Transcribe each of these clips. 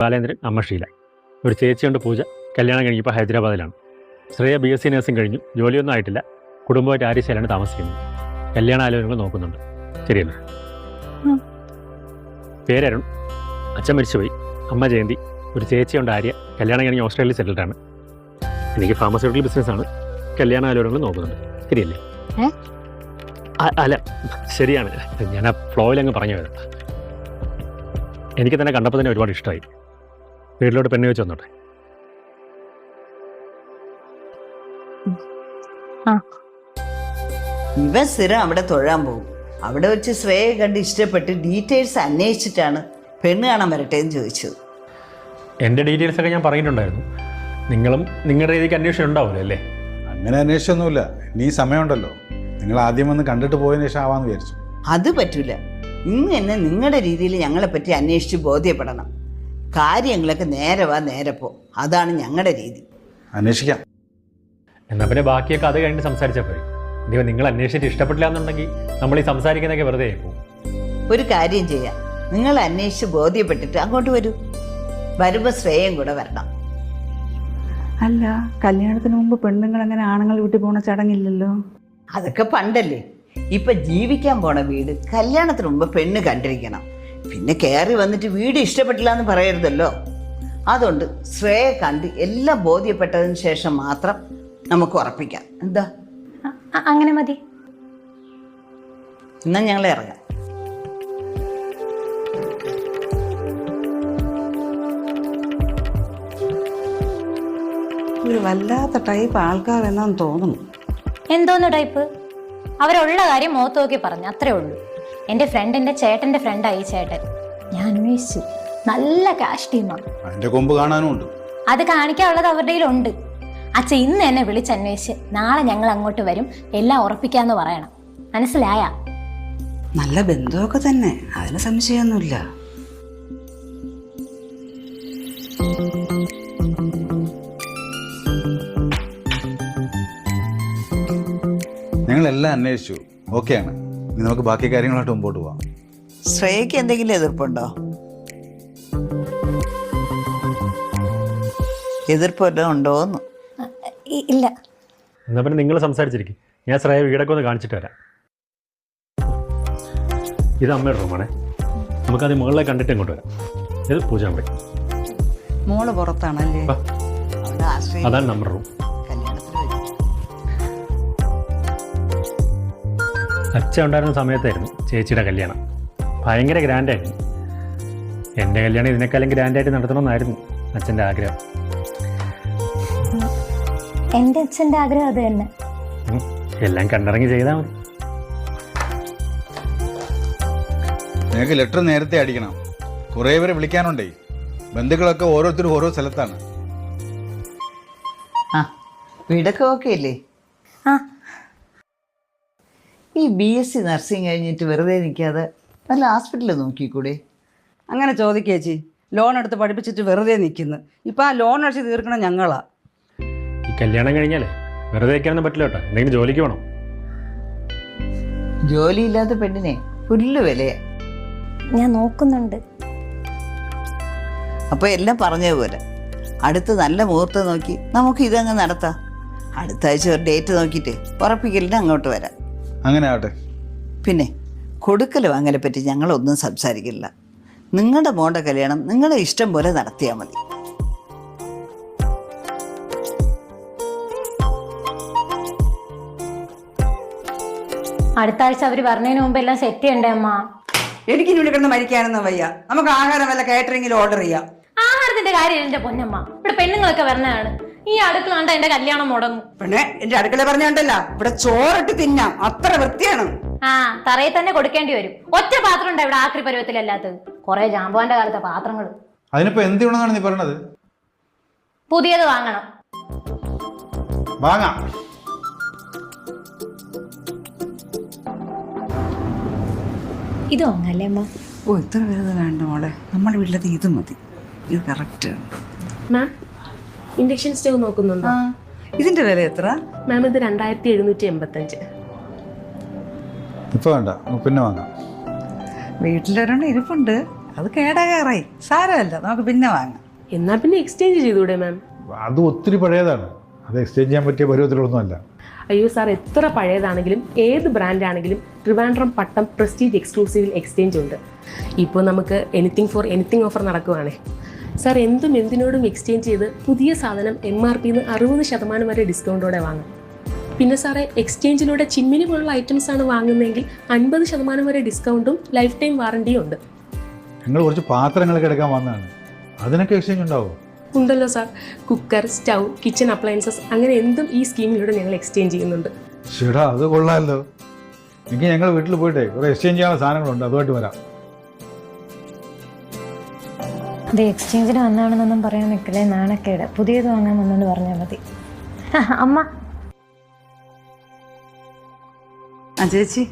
ബാലേന്ദ്രൻ അമ്മ ഷീല. ഒരു ചേച്ചിയുണ്ട് പൂജ. കല്യാണം കഴിഞ്ഞപ്പോൾ ഹൈദരാബാദിലാണ്. Shreya B S C nursing കഴിഞ്ഞു. ജോലിയൊന്നും ആയിട്ടില്ല. കുടുംബമായിട്ട് ആര്യശയിലാണ് താമസിക്കുന്നത്? കല്യാണ ആലോചനകൾ നോക്കുന്നുണ്ട്. ശരിയല്ലേ? പേരരുൺ. അച്ഛൻ മരിച്ചുപോയി. അമ്മ ജയന്തി. ഒരു ചേച്ചിയുണ്ട് ആര്യ. കല്യാണം കഴിഞ്ഞ് സെറ്റിൽഡ് സെറ്റിൽഡാണ് എനിക്ക് ഫാർമസ്യൂട്ടിക്കൽ ബിസിനസ്സാണ് കല്യാണ ആലോചനകൾ നോക്കുന്നുണ്ട്. ശരിയല്ലേ? അല്ല. ശരിയാണ്. ഞാൻ ആ ഫ്ലോയിൽ അങ്ങ് പറഞ്ഞു വരാം എനിക്ക് തന്നെ കണ്ടപ്പോൾ തന്നെ ഒരുപാട് ഇഷ്ടമായി. വീട്ടിലോട്ട് പെണ്ണി വെച്ച് വന്നോട്ടെ. ഇവൻ സ്ഥിരം അവിടെ തൊഴാൻ പോകും. അവിടെ വെച്ച് ശ്രേയെ കണ്ട് ഇഷ്ടപ്പെട്ട് ഡീറ്റെയിൽസ് അന്വേഷിച്ചിട്ടാണ് പെണ്ണ് കാണാൻ വരട്ടെ എന്ന് ചോദിച്ചത്. എന്റെ ഡീറ്റെയിൽസ് ഒക്കെ ഞാൻ പറഞ്ഞിട്ടുണ്ടായിരുന്നു. നിങ്ങളും നിങ്ങളുടെ രീതിക്ക് അന്വേഷണം ഉണ്ടാവില്ല അല്ലേ? അങ്ങനെ അന്വേഷിച്ചൊന്നുമില്ല. ഇനി സമയമുണ്ടല്ലോ. നിങ്ങൾ ആദ്യം വന്ന് കണ്ടിട്ട് പോയതിനു ശേഷം ആവാന്ന് വിചാരിച്ചു. അത് പറ്റൂല. ഇങ്ങനെ നിങ്ങളുടെ രീതിയിൽ ഞങ്ങളെ പറ്റി അന്വേഷിച്ച് ബോധ്യപ്പെടണം. കാര്യങ്ങളൊക്കെ നേരെ വാ നേരെ പോ. അതാണ് ഞങ്ങളുടെ രീതി. അന്വേഷിക്കാം. എന്നാ പിന്നെ ബാക്കിയൊക്കെ അത് കഴിഞ്ഞ് സംസാരിച്ചാൽ പോയി ഇനി നിങ്ങൾ അന്വേഷിച്ചിട്ട് ഇഷ്ടപ്പെട്ടില്ല എന്നുണ്ടെങ്കിൽ നമ്മൾ ഈ സംസാരിക്കുന്നതൊക്കെ വെറുതെ പോകും ഒരു കാര്യം ചെയ്യാം. നിങ്ങൾ അന്വേഷിച്ച് ബോധ്യപ്പെട്ടിട്ട് അങ്ങോട്ട് വരൂ. വരുമ്പോൾ ശ്രേയം കൂടെ വരണം. അല്ല കല്യാണത്തിന് മുമ്പ് പെണ്ണുങ്ങൾ അങ്ങനെ ആണുങ്ങൾ വീട്ടിൽ പോണ ചടങ്ങില്ലല്ലോ? അതൊക്കെ പണ്ടല്ലേ. ഇപ്പൊ ജീവിക്കാൻ പോണ വീട് കല്യാണത്തിന് മുമ്പ് പെണ്ണ് കണ്ടിരിക്കണം. പിന്നെ കയറി വന്നിട്ട് വീട് ഇഷ്ടപ്പെട്ടില്ല എന്ന് പറയരുതല്ലോ. അതുകൊണ്ട് ശ്രേയ കണ്ട് എല്ലാം ബോധ്യപ്പെട്ടതിന് ശേഷം മാത്രം നമുക്ക് ഉറപ്പിക്കാം. എന്താ? അങ്ങനെ മതി. എന്നാ ഞങ്ങൾ ഇറങ്ങാം. ഒരു വല്ലാത്ത ടൈപ്പ് ആൾക്കാരെന്നാന്ന് തോന്നുന്നു. എന്തോന്ന് ടൈപ്പ് അവരുള്ള കാര്യം മുഖത്ത് നോക്കി പറഞ്ഞു അത്രേ ഉള്ളൂ. എന്റെ ഫ്രണ്ടിന്റെ ചേട്ടന്റെ ഫ്രണ്ടായി ചേട്ടൻ. ഞാൻ അന്വേഷിച്ചു. നല്ല ക്യാഷ് ടീമാണ് അതിന്റെ കൊമ്പ് കാണാനുണ്ട് അത് കാണിക്കാനുള്ളത് അവരുടെ കയ്യിലുണ്ട്. അച്ഛൻ ഇന്ന് എന്നെ വിളിച്ചന്വേഷിച്ച് നാളെ ഞങ്ങൾ അങ്ങോട്ട് വരും. എല്ലാം ഉറപ്പിക്കാന്ന് പറയണം. മനസ്സിലായ? നല്ല ബന്ധമൊക്കെ തന്നെ. അതിന് സംശയമൊന്നുമില്ല. ഞങ്ങളെല്ലാം അന്വേഷിച്ചു. ഓക്കെയാണ്. ഇനി നമുക്ക് ബാക്കി കാര്യങ്ങളായിട്ട് മുമ്പോട്ട് പോവാം. ശ്രേയക്ക് എന്തെങ്കിലും എതിർപ്പുണ്ടോ? എതിർപ്പ് വല്ലതും ഉണ്ടോന്ന്? ഇല്ല. എന്നാ പിന്നെ നിങ്ങൾ സംസാരിച്ചിരിക്കും. ഞാൻ ശ്രേയ വീടൊക്കെ ഒന്ന് കാണിച്ചിട്ട് വരാം. ഇത് അമ്മയുടെ റൂമാണേ നമുക്കത് മുകളിലെ കണ്ടിട്ട് ഇങ്ങോട്ട് വരാം. ഇത് പൂജാമ്പി മോൾ പുറത്താണല്ലേ? അതാണ് നമ്മുടെ റൂം അച്ഛൻ ഉണ്ടായിരുന്ന സമയത്തായിരുന്നു ചേച്ചിയുടെ കല്യാണം. ഭയങ്കര ഗ്രാൻഡായിരുന്നു. എന്റെ കല്യാണം ഇതിനേക്കാളും ഗ്രാൻഡായിട്ട് നടത്തണമെന്നായിരുന്നു അച്ഛന്റെ ആഗ്രഹം. എന്റെ അച്ഛന്റെ ആഗ്രഹം അത് തന്നെ. എല്ലാം കണ്ടിറങ്ങി ചെയ്താൽ മതി. നിങ്ങൾക്ക് ലെറ്റർ നേരത്തെ അടിക്കണം. കുറേ പേരെ വിളിക്കാനുണ്ടേ. ബന്ധുക്കളൊക്കെ ഓരോരുത്തരും ഓരോ സ്ഥലത്താണ്. ആ വീടൊക്കെ ഓക്കെ അല്ലേ? ആ ഈ ബി എസ് സി നഴ്സിംഗ് കഴിഞ്ഞിട്ട് വെറുതെ നിൽക്കാതെ നല്ല ഹോസ്പിറ്റലിൽ നോക്കിക്കൂടെ? അങ്ങനെ ചോദിക്കുക ചേച്ചി. ലോൺ എടുത്ത് പഠിപ്പിച്ചിട്ട് വെറുതെ നിൽക്കുന്നു. ഇപ്പം ആ ലോൺ അടിച്ച് തീർക്കണം ഞങ്ങളാ. ഈ കല്യാണം കഴിഞ്ഞാലേ വെറുതെ നിൽക്കാനൊന്നും പറ്റില്ല കേട്ടോ. എന്തെങ്കിലും ജോലിക്ക് വേണം ജോലിയില്ലാത്ത പെണ്ണിനെ പുല്ല് വിലയാ. ഞാൻ നോക്കുന്നുണ്ട്. അപ്പോൾ എല്ലാം പറഞ്ഞതുപോലെ അടുത്ത് നല്ല മുഹൂർത്തം നോക്കി നമുക്ക് ഇതങ്ങ് നടത്താം. അടുത്ത ആഴ്ച ഒരു ഡേറ്റ് നോക്കിയിട്ട് ഉറപ്പിക്കലിന് അങ്ങോട്ട് വരാം. അങ്ങനെ ആവട്ടെ പിന്നെ കൊടുക്കൽ വാങ്ങലെ പറ്റി ഞങ്ങളൊന്നും സംസാരിക്കില്ല. നിങ്ങളുടെ മോണ്ട കല്യാണം നിങ്ങളെ ഇഷ്ടം പോലെ നടത്തിയാൽ മതി. അടുത്ത ആഴ്ച അവർ പറഞ്ഞതിന് മുമ്പ് എല്ലാം സെറ്റ് ചെയ്യണ്ടേ അമ്മ? എനിക്ക് ഇനി കിടന്ന് മരിക്കാനൊന്നും വയ്യ. നമുക്ക് ആഹാരം വല്ല കാറ്ററിംഗിൽ ഓർഡർ ചെയ്യാം. ആഹാരത്തിന്റെ കാര്യം എന്റെ പൊന്നമ്മ. ഇവിടെ പെണ്ണുങ്ങളൊക്കെ വരണതാണ്. ഈ അടുക്കള കണ്ട എന്റെ കല്യാണം മുടങ്ങും. പിന്നെ എന്റെ അടുക്കള പറഞ്ഞോണ്ടല്ല ഇവിടെ ചോറിട്ട് തിന്നാം. അത്ര വൃത്തിയാണ്. ആ തറയിൽ തന്നെ കൊടുക്കേണ്ടി വരും. ഒറ്റ പാത്രം ഉണ്ട് ഇവിടെ ആക്രി പരുവത്തിലല്ലാത്തത്? കൊറേ ജാമ്പുവാന്റെ കാലത്തെ പാത്രങ്ങൾ അതിനിപ്പോ എന്ത് ഗുണമാണ് നീ പറയണത്? പുതിയത് വാങ്ങണം. വാങ്ങാം. ഇത് വാങ്ങല്ലേ അമ്മ? ഓ ഇത്ര വരുന്നത് വേണ്ട മോളെ. നമ്മുടെ വീട്ടിലത് ഇത് മതി. ഇത് കറക്റ്റ് മാം ഇൻഡക്ഷൻ സ്റ്റവ് നോക്കുന്നുണ്ടോ? ഇതിന്റെ വില എത്ര? മാം ഇത് രണ്ടായിരത്തി എഴുന്നൂറ്റി എൺപത്തഞ്ച് ഇപ്പൊ വേണ്ട നമുക്ക് പിന്നെ വാങ്ങാം. വീട്ടിലൊരെണ്ണം ഇരിപ്പുണ്ട്. അത് കേടാകാറായി. സാരമല്ല നമുക്ക് പിന്നെ വാങ്ങാം. എന്നാ പിന്നെ എക്സ്ചേഞ്ച് ചെയ്തൂടെ മാം അത് ഒത്തിരി പഴയതാണ്. അത് എക്സ്ചേഞ്ച് ചെയ്യാൻ പറ്റിയ പരുവത്തിലൊന്നുമല്ല. അയ്യോ സാർ എത്ര പഴയതാണെങ്കിലും ഏത് ബ്രാൻഡ് ആണെങ്കിലും ട്രിവാൻഡ്രം പട്ടം പ്രസ്റ്റീജ് എക്സ്ക്ലൂസീവിൽ എക്സ്ചേഞ്ച് ഉണ്ട്. ഇപ്പോൾ നമുക്ക് എനിത്തിങ് ഫോർ എനിത്തിങ് ഓഫർ നടക്കുവാണേ. സാർ എന്തും എന്തിനോടും എക്സ്ചേഞ്ച് ചെയ്ത് പുതിയ സാധനം എം ആർ പിന്ന് അറുപത് ശതമാനം വരെ ഡിസ്കൗണ്ടോടെ വാങ്ങാം. പിന്നെ സാറേ എക്സ്ചേഞ്ചിലൂടെ ചിമ്മിനി പോലുള്ള ഐറ്റംസ് ആണ് വാങ്ങുന്നതെങ്കിൽ അൻപത് ശതമാനം വരെ ഡിസ്കൗണ്ടും ലൈഫ് ടൈം വാറണ്ടിയും ഉണ്ട്. ഞങ്ങൾ കുറച്ച് പാത്രങ്ങളൊക്കെ എടുക്കാൻ വന്നതാണ്. അതിനൊക്കെ എക്സ്ചേഞ്ച് ഉണ്ടാവും? ഉണ്ടല്ലോ sir. Cooker stove kitchen appliances അങ്ങനെ എന്തും ഈ സ്കീമിലൂടെ ഞങ്ങൾ എക്സ്ചേഞ്ച് ചെയ്യുന്നുണ്ട്. ചേടാ അത് കൊള്ളാമല്ലോ എനിക്ക് ഞങ്ങൾ വീട്ടിൽ പോയിട്ടേ കുറേ എക്സ്ചേഞ്ച് ചെയ്യാനുള്ള സാധനങ്ങളുണ്ട്. അതുമായിട്ട് വരാം. അത് എക്സ്ചേഞ്ചിന് വന്നാണെന്നൊന്നും പറയാൻ നിൽക്കലേ നാണക്കേട്. പുതിയത് വാങ്ങാൻ വന്നെന്ന് പറഞ്ഞാൽ മതി. അമ്മ. ആ ചേച്ചി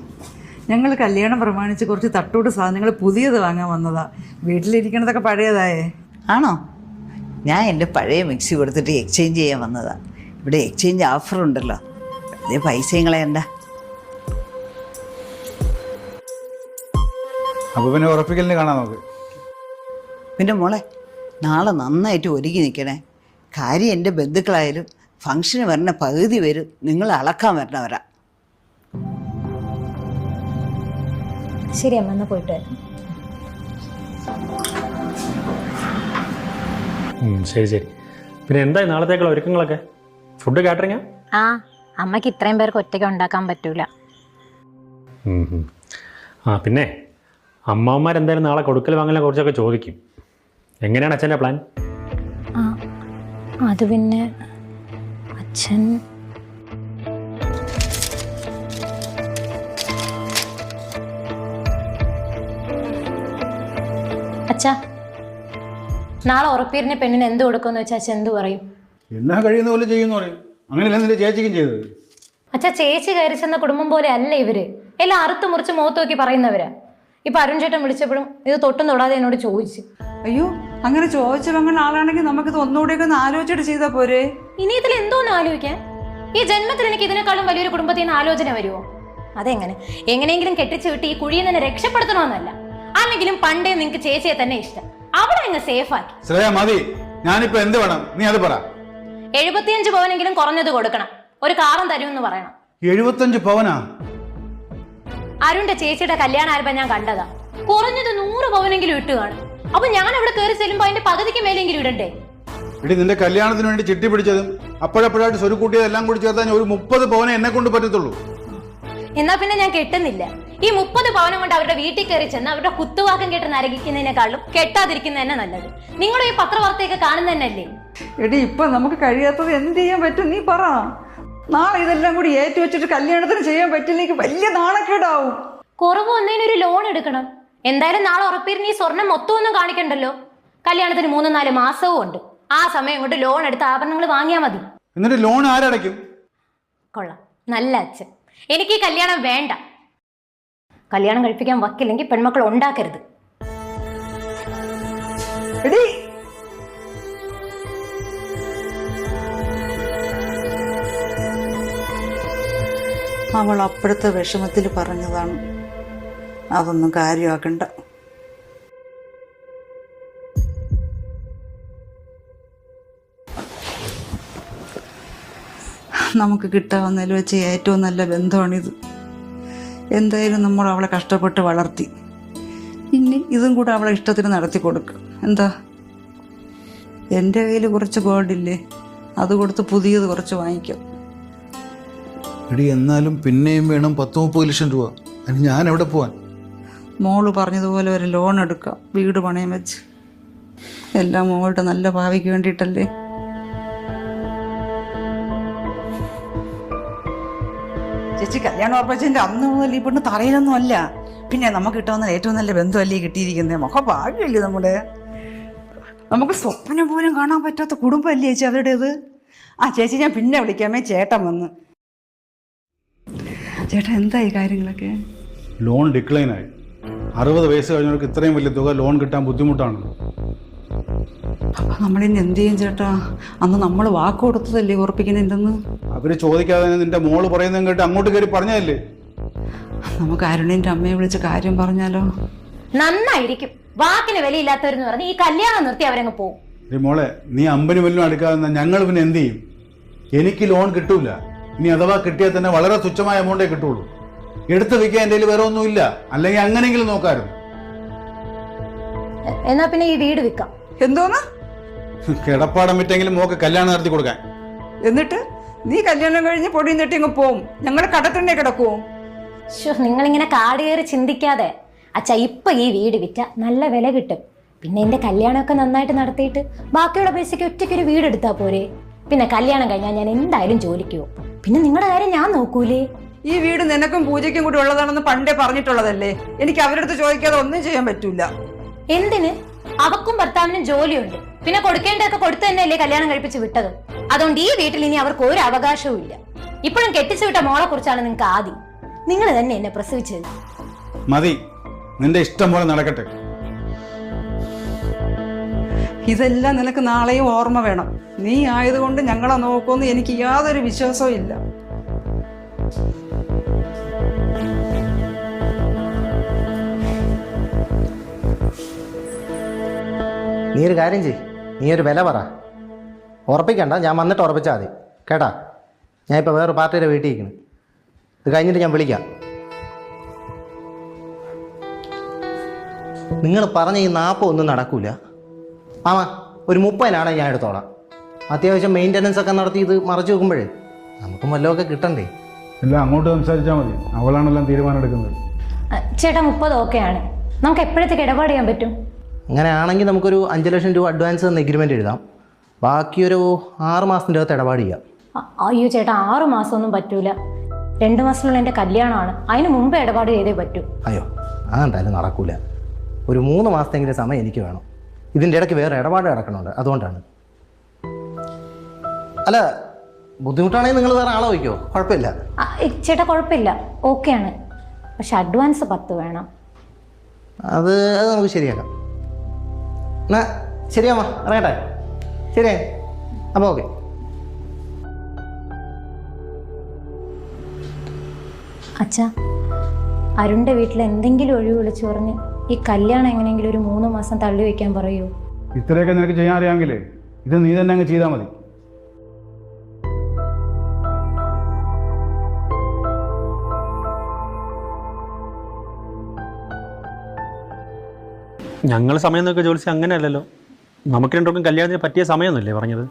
ഞങ്ങൾ കല്യാണം പ്രമാണിച്ച് കുറച്ച് തട്ടോട് സാധനങ്ങൾ പുതിയത് വാങ്ങാൻ വന്നതാ. വീട്ടിലിരിക്കണതൊക്കെ പഴയതായേ. ആണോ? ഞാൻ എന്റെ പഴയ മിക്സി കൊടുത്തിട്ട് എക്സ്ചേഞ്ച് ചെയ്യാൻ വന്നതാ. ഇവിടെ എക്സ്ചേഞ്ച് ഓഫർ ഉണ്ടല്ലോ. അതേ പൈസയും കളയണ്ട. അപ്പോൾ പിന്നെ ഉറപ്പിക്കലിന് കാണാം നമുക്ക്. പിന്നെ മോളെ നാളെ നന്നായിട്ട് ഒരുങ്ങി നിൽക്കണേ. കാര്യം എന്റെ ബന്ധുക്കളായാലും ഫംഗ്ഷന് വരണ പകുതി വരും നിങ്ങൾ അളക്കാൻ വരണവരാ. ശരി അമ്മ എന്നാ പോയിട്ട് വരാം. ശരി ശരി. പിന്നെ എന്തായി നാളത്തേക്കുള്ള ഒരുക്കങ്ങളൊക്കെ? ഫുഡ് കാട്ടറിങ് ആ? അമ്മയ്ക്ക് ഇത്രയും പേർക്ക് ഒറ്റയ്ക്ക് ഉണ്ടാക്കാൻ പറ്റൂല. ആ പിന്നെ അമ്മാവന്മാരെന്തായാലും നാളെ കൊടുക്കൽ വാങ്ങലിനെ കുറിച്ചൊക്കെ ചോദിക്കും. എങ്ങനെയാണ് അച്ഛന്റെ പ്ലാൻ? ആ അത് പിന്നെ അച്ഛൻ അച്ഛാ നാളെ ഉറപ്പീരിന് പെണ്ണിന് എന്ത് കൊടുക്കുമെന്ന് വെച്ചാൽ അച്ഛൻ എന്ത് പറയും? എന്നാ കഴിയുന്ന പോലെ ചെയ്യുന്നു പറയും. അങ്ങനെയല്ല നിന്റെ ചേച്ചിക്കും ചെയ്തത്? അച്ഛാ ചേച്ചി കയറി ചെന്ന കുടുംബം പോലെ അല്ല ഇവർ. എല്ലാം അറുത്ത് മുറിച്ച് മുഖത്ത് നോക്കി പറയുന്നവരാ. ഇപ്പൊ അരുൺ ചേട്ടൻ വിളിച്ചപ്പോഴും ഇത് തൊട്ടും തൊടാതെ എന്നോട് ചോദിച്ചു. അയ്യോ അങ്ങനെ ചോദിച്ചു വാങ്ങുന്ന ആളാണെങ്കിൽ നമുക്കിത് ഒന്നുകൂടെയൊക്കെ ഒന്ന് ആലോചിച്ചിട്ട് ചെയ്താൽ പോരെ. ഇനി ഇതിൽ എന്തോന്ന് ആലോചിക്കാൻ? ഈ ജന്മത്തിൽ എനിക്ക് ഇതിനേക്കാളും വലിയൊരു കുടുംബത്തിൽ നിന്ന് ആലോചന വരുമോ അതെങ്ങനെ? എങ്ങനെയെങ്കിലും കെട്ടിച്ചു വിട്ട് ഈ കുഴിയിൽ നിന്ന് രക്ഷപ്പെടുത്തണമെന്നല്ല അല്ലെങ്കിലും പണ്ടേ നിങ്ങൾക്ക് ചേച്ചിയെ തന്നെ ഇഷ്ടം. അവിടെ അങ്ങ് സേഫ് ആക്കി ശ്രേയ മതി. ഞാനിപ്പോ എന്ത് വേണം? നീ അത് പറ. എഴുപത്തിയഞ്ച് പവനെങ്കിലും കുറഞ്ഞത് കൊടുക്കണം. ഒരു കാറും തരുമെന്ന് പറയണം. എഴുപത്തഞ്ച് പവനാ? അരുണിന്റെ ചേച്ചിയുടെ കല്യാണ ആൽബം ഞാൻ കണ്ടതാ. കുറഞ്ഞത് നൂറ് പവനെങ്കിലും ഇട്ട് കാണും. അപ്പൊ ഞാൻ അവിടെ കയറി ചെല്ലുമ്പോ അതിന്റെ പകുതിക്ക് മേലെങ്കിലും ഇടണ്ടേ? ഇടി നിന്റെ കല്യാണത്തിന് വേണ്ടി ചിട്ടി പിടിച്ചതും അപ്പോഴപ്പോഴായിട്ട് സ്വരുക്കൂട്ടിയത് എല്ലാം കൂടി ചേർത്താൽ ഒരു മുപ്പത് പവനെ എന്നെ കൊണ്ട് പറ്റത്തുള്ളൂ. എന്നാ പിന്നെ ഞാൻ കെട്ടുന്നില്ല. ഈ മുപ്പത് പവനം കൊണ്ട് അവരുടെ വീട്ടിൽ കയറി ചെന്ന് അവരുടെ കുത്തുവാക്കം കേട്ട് നരകിക്കുന്നതിനേക്കാളും കെട്ടാതിരിക്കുന്നത് തന്നെ നല്ലത്. നിങ്ങൾ ഈ പത്രവാർത്തയൊക്കെ കാണുന്നതന്നല്ലേ എടി ഇപ്പൊ നമുക്ക് കഴിയാത്തത് എന്ത് ചെയ്യാൻ പറ്റും? നീ പറ. നാളെ ഇതെല്ലാം കൂടി ഏറ്റുവെച്ചിട്ട് കല്യാണത്തിന് ചെയ്യാൻ പറ്റില്ലെങ്കിൽ വലിയ നാണക്കേടാവും. കുറവ് വന്നതിനൊരു ലോൺ എടുക്കണം. എന്തായാലും നാളെ ഉറപ്പിരുന്ന് ഈ സ്വർണം മൊത്തം ഒന്നും കാണിക്കണ്ടല്ലോ. കല്യാണത്തിന് മൂന്ന് നാല് മാസവും ഉണ്ട്. ആ സമയം കൊണ്ട് ലോൺ എടുത്ത് ആഭരണങ്ങൾ വാങ്ങിയാൽ മതി. എന്നിട്ട് ലോൺ ആരടയ്ക്കും കൊള്ളാം. നല്ല അച്ഛൻ. എനിക്ക് ഈ കല്യാണം വേണ്ട. കല്യാണം കഴിപ്പിക്കാൻ വക്കില്ലെങ്കിൽ പെൺമക്കൾ ഉണ്ടാക്കരുത്. അവൾ അപ്പോഴത്തെ വിഷമത്തിൽ പറഞ്ഞതാണ്. അതൊന്നും കാര്യമാക്കണ്ട. നമുക്ക് കിട്ടാവുന്നതിൽ വെച്ച് ഏറ്റവും നല്ല ബന്ധമാണിത്. എന്തായാലും നമ്മൾ അവളെ കഷ്ടപ്പെട്ട് വളർത്തി. ഇനി ഇതും കൂടെ അവളെ ഇഷ്ടത്തിന് നടത്തി കൊടുക്കുക എന്താ? എന്റെ കയ്യിൽ കുറച്ച് ഗോൾഡില്ലേ? അത് കൊടുത്ത് പുതിയത് കുറച്ച് വാങ്ങിക്കാം. എടി എന്നാലും പിന്നെയും വേണം പത്ത് മുപ്പത് ലക്ഷം രൂപ. ഞാൻ എവിടെ പോവാൻ? മോൾ പറഞ്ഞതുപോലെ ഒരു ലോൺ എടുക്കാം. വീട് പണയം വെച്ച്. എല്ലാം മോളുടെ നല്ല ഭാവിക്ക് വേണ്ടിയിട്ടല്ലേ? ചേച്ചി കല്യാണം ഉറപ്പിച്ചതിന്റെ അന്ന് മുതൽ ഈ പെണ്ണ് തറയിലൊന്നും അല്ല. പിന്നെ നമുക്ക് കിട്ടാവുന്ന ഏറ്റവും നല്ല ബന്ധമല്ലേ കിട്ടിയിരിക്കുന്നത് മുഖ ഭാഗ്യമല്ലേ നമ്മുടെ. നമുക്ക് സ്വപ്നം പോലും കാണാൻ പറ്റാത്ത കുടുംബമല്ലേ ചേച്ചി അവരുടേത്? ആ ചേച്ചി ഞാൻ പിന്നെ വിളിക്കാമേ ചേട്ടൻ വന്ന്. ചേട്ടാ എന്തായി കാര്യങ്ങളൊക്കെ? ലോൺ ഡിക്ലൈൻ ആയി. അറുപത് വയസ്സ് കഴിഞ്ഞവർക്ക് ഇത്രയും വലിയ തുക ലോൺ കിട്ടാൻ ബുദ്ധിമുട്ടാണ്. അപ്പൊ നമ്മളിനി എന്ത് ചെയ്യും ചേട്ടാ? അന്ന് നമ്മൾ വാക്ക് കൊടുത്തതല്ലേ ഉറപ്പിക്കുന്നുണ്ടെന്ന് അവർ ചോദിക്കാതെ നിന്റെ മോൾ പറയുന്നതും കേട്ട് അങ്ങോട്ട് കയറി പറഞ്ഞതല്ലേ? നമുക്ക് അരുണിന്റെ അമ്മയെ വിളിച്ച് കാര്യം പറഞ്ഞാലോ? നന്നായിരിക്കും. വാക്കിന് വിലയില്ലാത്തവരെന്ന് പറഞ്ഞ് ഈ കല്യാണം നിർത്തി അവരങ്ങ് പോകും ഒരു മോളെ നീ അമ്പന് വല്ലതും അടുക്കാതെ ഞങ്ങൾ പിന്നെ എന്ത് ചെയ്യും? എനിക്ക് ലോൺ കിട്ടൂല. ഇനി അഥവാ കിട്ടിയാൽ തന്നെ വളരെ തുച്ഛമായ എമൗണ്ടേ കിട്ടുള്ളൂ. എടുത്ത് വെക്കാൻ എന്റെ വേറെ ഒന്നുമില്ല. അല്ലെങ്കിൽ അങ്ങനെയെങ്കിലും നോക്കാമായിരുന്നു എന്നാ പിന്നെ ഈ വീട് വിൽക്കാം എന്തോന്ന്? കിടപ്പാടം വിട്ടെങ്കിലും മോക്ക് കല്യാണം നടത്തി കൊടുക്കാൻ. എന്നിട്ട്? നീ കല്യാണം കഴിഞ്ഞ് പൊടി നിട്ടി ഇങ്ങ് പോവും. ഞങ്ങൾ കടത്തണ്ടേ കിടക്കുവോ? ശ്ശോ, നിങ്ങളിങ്ങനെ കാട് കയറി ചിന്തിക്കാതെ. അച്ഛാ ഇപ്പൊ ഈ വീട് വിറ്റ നല്ല വില കിട്ടും. പിന്നെ എന്റെ കല്യാണമൊക്കെ നന്നായിട്ട് നടത്തിയിട്ട് ബാക്കിയുള്ള പൈസക്ക് ഒറ്റയ്ക്കൊരു വീട് എടുത്താ പോരെ. പിന്നെ കല്യാണം കഴിഞ്ഞാൽ ഞാൻ എന്തായാലും ജോലിക്ക് പോകും. പിന്നെ നിങ്ങളുടെ കാര്യം ഞാൻ നോക്കൂലേ? ഈ വീട് നിനക്കും പൂജയ്ക്കും കൂടി ഉള്ളതാണെന്ന് പണ്ടേ പറഞ്ഞിട്ടുള്ളതല്ലേ? എനിക്ക് അവരടുത്ത് ചോദിക്കാതെ ഒന്നും ചെയ്യാൻ പറ്റൂല. എന്തിന്? അവക്കും ഭർത്താവിനും ജോലിയുണ്ട്. പിന്നെ കൊടുക്കേണ്ടതൊക്കെ കൊടുത്തു തന്നെയല്ലേ കല്യാണം കഴിപ്പിച്ച് വിട്ടത്? അതുകൊണ്ട് ഈ വീട്ടിൽ ഇനി അവർക്ക് ഒരു അവകാശവും ഇല്ല. ഇപ്പോഴും കെട്ടിച്ചു വിട്ട മോളെ കുറിച്ചാണ് നിങ്ങൾക്ക് ആദ്യം നിങ്ങൾ തന്നെ എന്നെ പ്രസവിച്ചത്. മതി. നിന്റെ ഇഷ്ടം പോലെ നടക്കട്ടെ. ഇതെല്ലാം നിനക്ക് നാളെയും ഓർമ്മ വേണം. നീ ആയതുകൊണ്ട് ഞങ്ങളെ നോക്കുമെന്ന് എനിക്ക് യാതൊരു വിശ്വാസവും ഇല്ല. നീ ഒരു കാര്യം ചെയ് നീ ഒരു വില പറ. ഉറപ്പിക്കണ്ട ഞാൻ വന്നിട്ട് ഉറപ്പിച്ചാൽ മതി. കേട്ടാ? ഞാൻ ഇപ്പോൾ വേറെ പാർട്ടിയുടെ വീട്ടിൽ ഇരിക്കുന്നു. ഇത് കഴിഞ്ഞിട്ട് ഞാൻ വിളിക്കാം. നിങ്ങൾ പറഞ്ഞ ഈ നാൽപ്പത് ഒന്നും നടക്കൂല. ആമാ ഒരു മുപ്പതിനാണ് ഞാൻ എടുത്തോളാം. അത്യാവശ്യം മെയിന്റനൻസ് ഒക്കെ നടത്തി ഇത് മറച്ചു വെക്കുമ്പോഴേ നമുക്കും വല്ലതൊക്കെ കിട്ടണ്ടേ? എല്ലാം അങ്ങോട്ട് സംസാരിച്ചാൽ മതി. അവളാണെല്ലാം തീരുമാനം എടുക്കുന്നത്. ചേട്ടാ മുപ്പത് ഓക്കെയാണ് നമുക്ക് എപ്പോഴത്തേക്ക് ഇടപാട് ചെയ്യാൻ പറ്റും? അങ്ങനെയാണെങ്കിൽ നമുക്കൊരു അഞ്ച് ലക്ഷം രൂപ അഡ്വാൻസ് തന്ന എഗ്രിമെന്റ് എഴുതാം. ബാക്കിയൊരു ആറ് മാസത്തിന്റെ അകത്ത് ഇടപാട് ചെയ്യാം. അയ്യോ ചേട്ടാ ആറ് മാസമൊന്നും പറ്റൂല. രണ്ട് മാസത്തിലുള്ള എന്റെ കല്യാണമാണ്. അതിന് മുമ്പ് ഇടപാട് ചെയ്തേ പറ്റൂ. അയ്യോ അതെന്തായാലും നടക്കൂല. ഒരു മൂന്ന് മാസത്തെങ്കിലും സമയം എനിക്ക് വേണം. ഇതിന്റെ ഇടയ്ക്ക് വേറെ ഇടപാട് കിടക്കണുണ്ട് അതുകൊണ്ടാണ്. അല്ല ബുദ്ധിമുട്ടാണെങ്കിൽ നിങ്ങൾ വേറെ ആളെ വയ്ക്കോ? കുഴപ്പമില്ല. ചേട്ടാ കുഴപ്പമില്ല. ഓക്കെയാണ്. പക്ഷെ അഡ്വാൻസ് പത്ത് വേണം. അത് അത് നമുക്ക് ശരിയാക്കാം. എന്നാ ശരിയാമ്മ ഇറങ്ങട്ടെ. ശരി. അപ്പോൾ ഓക്കെ. അച്ഛാ അരുണിന്റെ വീട്ടിൽ എന്തെങ്കിലും ഒഴിവ് വിളിച്ചു പറഞ്ഞ് ഈ കല്യാണം എങ്ങനെയെങ്കിലും ഒരു മൂന്ന് മാസം തള്ളി വെക്കാൻ പറയൂ. ഇത്രയൊക്കെ നിനക്ക് ചെയ്യാൻ അറിയാമെങ്കിലേ ഇത് നീ തന്നെ അങ്ങ് ചെയ്താൽ മതി. ഞങ്ങൾ സമയം നോക്കിയ ജോലിസ് അങ്ങനെയല്ലല്ലോ. നമുക്ക് രണ്ടുപേർക്കും കല്യാണത്തിന് പറ്റിയ സമയമൊന്നുമില്ലേ പറഞ്ഞത്?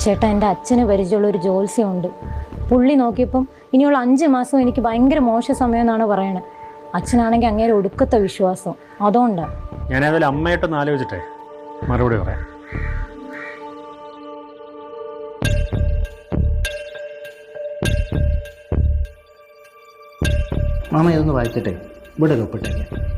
ചേട്ടാ എന്റെ അച്ഛന് പരിചയമുള്ള ഒരു ജോത്സ്യമുണ്ട്. പുള്ളി നോക്കിയപ്പം ഇനിയുള്ള അഞ്ച് മാസം എനിക്ക് ഭയങ്കര മോശ സമയം എന്നാണ് പറയണത് അച്ഛനാണെങ്കിൽ അങ്ങേരെ ഒടുക്കത്തെ വിശ്വാസം. അതുകൊണ്ടാണ് ഞാൻ ഏതായാലും അമ്മയായിട്ടൊന്ന് ആലോചിച്ചിട്ടെ. മറുപടി പറയാം. മാമ ഇതൊന്ന് വായിച്ചിട്ടെ. ഇവിടെ ഒപ്പിട്ടേക്കാം.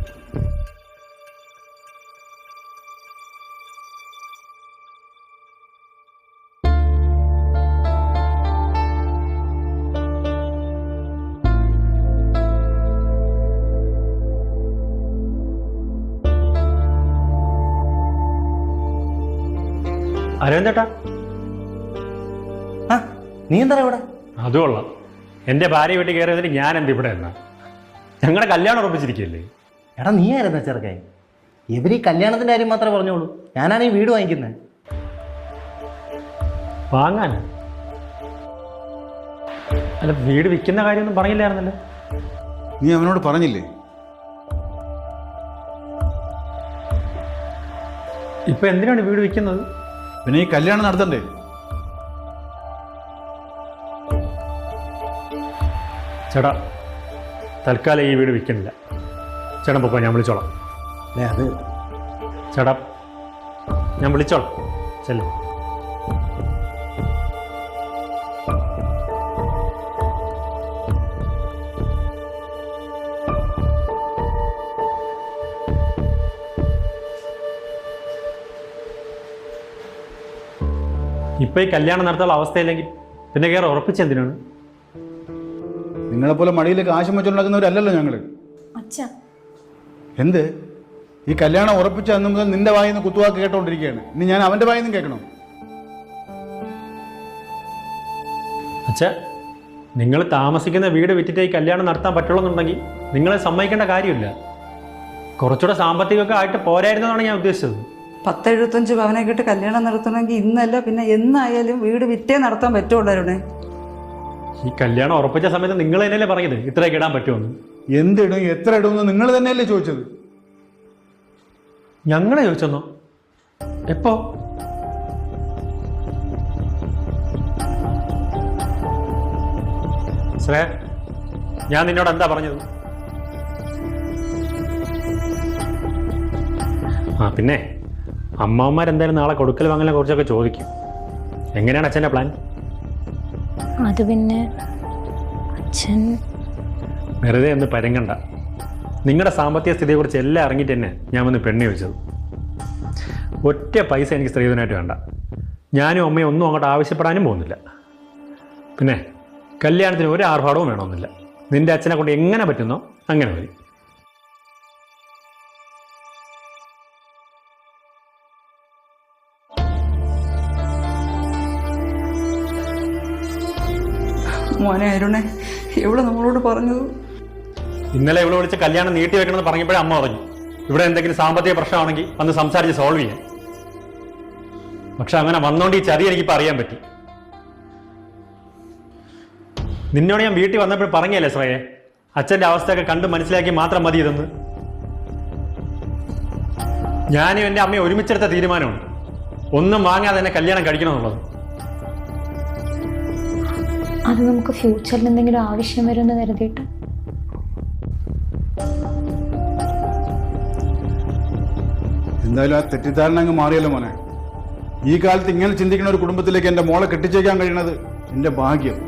അരവിന്ദ് ചേട്ടാ ആ നീ എന്താ ഇവിടെ? അതും കൊള്ളാം. എന്റെ ഭാര്യ വീട്ടിൽ കയറി വന്നിട്ട് ഞാൻ എന്ത് ഇവിടെ എന്നാ? ഞങ്ങളുടെ കല്യാണം ഉറപ്പിച്ചിരിക്കുകയല്ലേ? എടാ നീ ആയിരുന്ന ചെറുക്കൻ? ഇവർ ഈ കല്യാണത്തിന്റെ കാര്യം മാത്രമേ പറഞ്ഞോളൂ. ഞാനാണ് ഈ വീട് വാങ്ങിക്കുന്നത് വാങ്ങാൻ? അല്ല വീട് വിൽക്കുന്ന കാര്യമൊന്നും പറഞ്ഞില്ലായിരുന്നല്ലോ. നീ അവനോട് പറഞ്ഞില്ലേ? ഇപ്പൊ എന്തിനാണ് വീട് വിൽക്കുന്നത്? പിന്നെ ഈ കല്യാണം നടത്തണ്ടേ? ചേട്ടാ തൽക്കാലം ഈ വീട് വിൽക്കണില്ല. ചേട്ടൻ പൊക്കോ ഞാൻ വിളിച്ചോളാം. അല്ലേ അത് ചേട്ടാ ഞാൻ വിളിച്ചോളാം. ചെല്ലും. ഇപ്പൊ ഈ കല്യാണം നടത്താനുള്ള അവസ്ഥയില്ലെങ്കിൽ പിന്നെ കയറി ഉറപ്പിച്ചെന്തിനാണ് നിങ്ങളെപ്പോലെ മടിയിലേക്ക് ആശം വെച്ചുണ്ടാക്കുന്നവരല്ലല്ലോ ഞങ്ങൾ അച്ഛാ. എന്ത്? ഈ കല്യാണം ഉറപ്പിച്ച അന്ന് മുതൽ നിന്റെ വായിൽ നിന്ന് കുത്തുവാക്ക് കേട്ടോണ്ടിരിക്കുകയാണ്. ഇനി ഞാൻ അവന്റെ വായിൽ നിന്നും കേൾക്കണം? അച്ഛാ നിങ്ങൾ താമസിക്കുന്ന വീട് വിറ്റിട്ട് ഈ കല്യാണം നടത്താൻ പറ്റുള്ളൂന്നുണ്ടെങ്കിൽ നിങ്ങളെ സമ്മതിക്കേണ്ട കാര്യമില്ല. കുറച്ചുകൂടെ സാമ്പത്തികമൊക്കെ ആയിട്ട് പോരായിരുന്നതാണ് ഞാൻ ഉദ്ദേശിച്ചത്. പത്തെഴുപത്തഞ്ച് പവനെ കിട്ട് കല്യാണം നടത്തണമെങ്കിൽ ഇന്നല്ല പിന്നെ എന്നായാലും വീട് വിറ്റേ നടത്താൻ പറ്റുള്ളൂ അരുണേ. ഈ കല്യാണം ഉറപ്പിച്ച സമയത്ത് നിങ്ങൾ തന്നെയല്ലേ പറഞ്ഞത് ഇത്രയൊക്കെ ഇടാൻ പറ്റുമെന്ന്. എന്തിടും? എത്ര ഇടുമെന്ന് നിങ്ങൾ തന്നെയല്ലേ ചോദിച്ചത്? ഞങ്ങളെ ചോദിച്ചെന്നോ? എപ്പോ? ശ്രേ ഞാൻ നിന്നോട് എന്താ പറഞ്ഞത്? ആ പിന്നെ? അമ്മാവന്മാരെന്തായാലും നാളെ കൊടുക്കൽ വാങ്ങലിനെ കുറിച്ചൊക്കെ ചോദിക്കും. എങ്ങനെയാണ് അച്ഛന്റെ പ്ലാൻ? അത് പിന്നെ അച്ഛൻ വെറുതെ ഒന്ന് പരങ്ങണ്ട. നിങ്ങളുടെ സാമ്പത്തിക സ്ഥിതിയെക്കുറിച്ച് എല്ലാം അറിഞ്ഞിട്ട് തന്നെ ഞാൻ വന്ന് പെണ്ണി വെച്ചത്. ഒറ്റ പൈസ എനിക്ക് സ്ത്രീധനമായിട്ട് വേണ്ട. ഞാനും അമ്മയും ഒന്നും അങ്ങോട്ട് ആവശ്യപ്പെടാനും പോകുന്നില്ല. പിന്നെ കല്യാണത്തിന് ഒരു ആർഭാടവും വേണമെന്നില്ല. നിന്റെ അച്ഛനെ കൊണ്ട് എങ്ങനെ പറ്റുന്നോ അങ്ങനെ മതി. മോനെ അരുണെ എവിടെ നമ്മളോട് പറഞ്ഞത്? ഇന്നലെ ഇവിടെ വിളിച്ച് കല്യാണം നീട്ടി വെക്കണമെന്ന് പറഞ്ഞപ്പോഴേ അമ്മ പറഞ്ഞു. ഇവിടെ എന്തെങ്കിലും സാമ്പത്തിക പ്രശ്നമാണെങ്കിൽ വന്ന് സംസാരിച്ച് സോൾവ് ചെയ്യാം പക്ഷെ അങ്ങനെ വന്നോണ്ട് ഈ ചതി എനിക്കിപ്പോൾ അറിയാൻ പറ്റി. നിന്നോട് ഞാൻ വീട്ടിൽ വന്നപ്പോൾ പറഞ്ഞല്ലേ ശ്രേയെ അച്ഛന്റെ അവസ്ഥയൊക്കെ കണ്ട് മനസ്സിലാക്കി മാത്രം മതി ഇതെന്ന്. ഞാനും എന്റെ അമ്മയും ഒരുമിച്ചെടുത്ത തീരുമാനമുണ്ട്. ഒന്നും വാങ്ങാതെ തന്നെ കല്യാണം കഴിക്കണമെന്നുള്ളത്. അത് നമുക്ക് ഫ്യൂച്ചറിൽ എന്തെങ്കിലും ആവശ്യം വരുമെന്ന് കരുതിയിട്ട്. എന്തായാലും ആ തെറ്റിദ്ധാരണ അങ്ങ് മാറിയല്ലോ മോനെ. ഈ കാലത്ത് ഇങ്ങനെ ചിന്തിക്കുന്ന ഒരു കുടുംബത്തിലേക്ക് എന്റെ മോളെ കെട്ടിച്ചേക്കാൻ കഴിയണത് എന്റെ ഭാഗ്യം.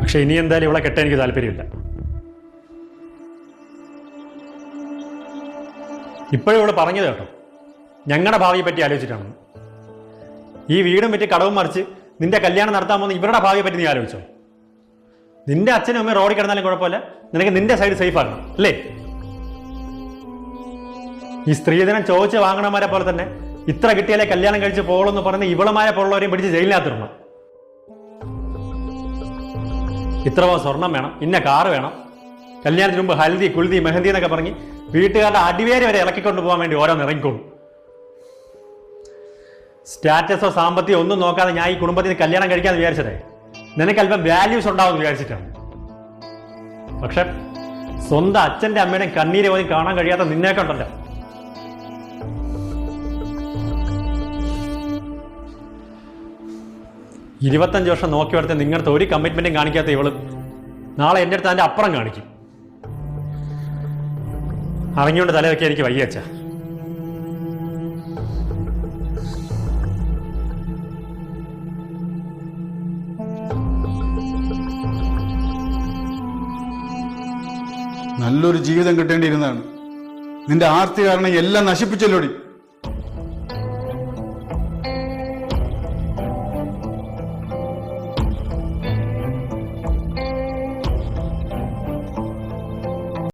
പക്ഷെ ഇനി എന്തായാലും ഇവിടെ കെട്ടാൻ എനിക്ക് താല്പര്യമില്ല. ഇപ്പോഴും ഇവിടെ പറഞ്ഞത് കേട്ടോ. ഞങ്ങളുടെ ഭാവിയെ പറ്റി ആലോചിച്ചിട്ടാണ് ഈ വീടും പറ്റി കടവും മറിച്ച് നിന്റെ കല്യാണം നടത്താൻ പോകുന്ന ഇവരുടെ ഭാവിയെ പറ്റി നീ ആലോചിച്ചോ? നിന്റെ അച്ഛനും അമ്മയും റോഡിൽ കിടന്നാലും കുഴപ്പമില്ല. നിനക്ക് നിന്റെ സൈഡ് സേഫ് ആണ് അല്ലേ? ഈ സ്ത്രീധനം ചോദിച്ച് വാങ്ങണമാരെ പോലെ തന്നെ ഇത്ര കിട്ടിയാലേ കല്യാണം കഴിച്ച് പോകണമെന്ന് പറഞ്ഞ് ഇവളമാരെ പോലുള്ളവരെയും പിടിച്ച് ജയിലിനകത്തിടണം ഇത്ര സ്വർണം വേണം ഇന്ന കാറ് വേണം. കല്യാണത്തിന് മുമ്പ് ഹൽദി കുൽതി മെഹന്തി എന്നൊക്കെ പറഞ്ഞ് വീട്ടുകാരുടെ അടിവേര് വരെ ഇളക്കിക്കൊണ്ട് പോകാൻ വേണ്ടി ഓരോന്ന് ഇറങ്ങിക്കോളും. സ്റ്റാറ്റസോ സാമ്പത്തികോ ഒന്നും നോക്കാതെ ഞാൻ ഈ കുടുംബത്തിന് കല്യാണം കഴിക്കാന്ന് വിചാരിച്ചതേ. നിനക്ക് അല്പം വാല്യൂസ് ഉണ്ടാവും വിചാരിച്ചിട്ടാണ് പക്ഷെ സ്വന്തം അച്ഛന്റെ അമ്മയുടെ കണ്ണീരെ പോലും കാണാൻ കഴിയാത്ത നിന്നെ കണ്ടല്ലോ ഇരുപത്തഞ്ച് വർഷം നോക്കി വരത്തെ നിങ്ങളുടെ ഒരു കമ്മിറ്റ്മെന്റും കാണിക്കാത്ത ഇവൾ നാളെ എന്റെ അടുത്ത് അതിന്റെ അപ്പുറം കാണിക്കും. അറിഞ്ഞുകൊണ്ട് തലവെക്കാൻ എനിക്ക് വയ്യ നല്ലൊരു ജീവിതം കിട്ടേണ്ടിയിരുന്നതാണ്. നിന്റെ ആർത്തി കാരണം എല്ലാം നശിപ്പിച്ചല്ലോടി.